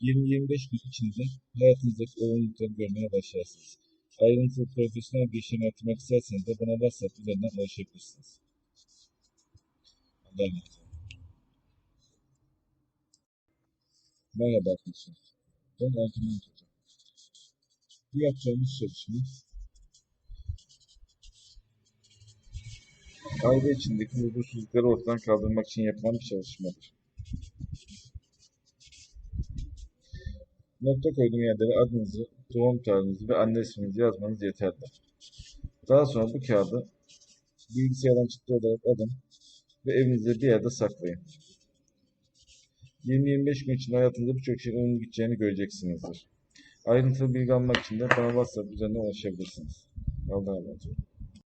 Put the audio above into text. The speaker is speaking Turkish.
20-25 gün içinde hayatınızdaki olumlulukları görmeye başlarsınız. Ayrıntılı profesyonel bir işlem yaptırmak isterseniz de bana WhatsApp üzerinden ulaşabilirsiniz. Allah'a emanet olun. Merhaba arkadaşlar. Ben Ercüment Hocam. Bu yapacağımız çalışma aile içindeki huzursuzlukları ortadan kaldırmak için yapılan bir çalışmadır. Nokta koyduğum yerlere adınızı, doğum tarihinizi ve anne isminizi yazmanız yeterli. Daha sonra bu kağıdı bilgisayardan çıktı olarak alın ve evinizde bir yerde saklayın. 20-25 gün içinde hayatınızda birçok şeyin olumlu gideceğini göreceksinizdir. Ayrıntılı bilgi almak için de bana WhatsApp üzerinden ulaşabilirsiniz. Allah'a emanet olun.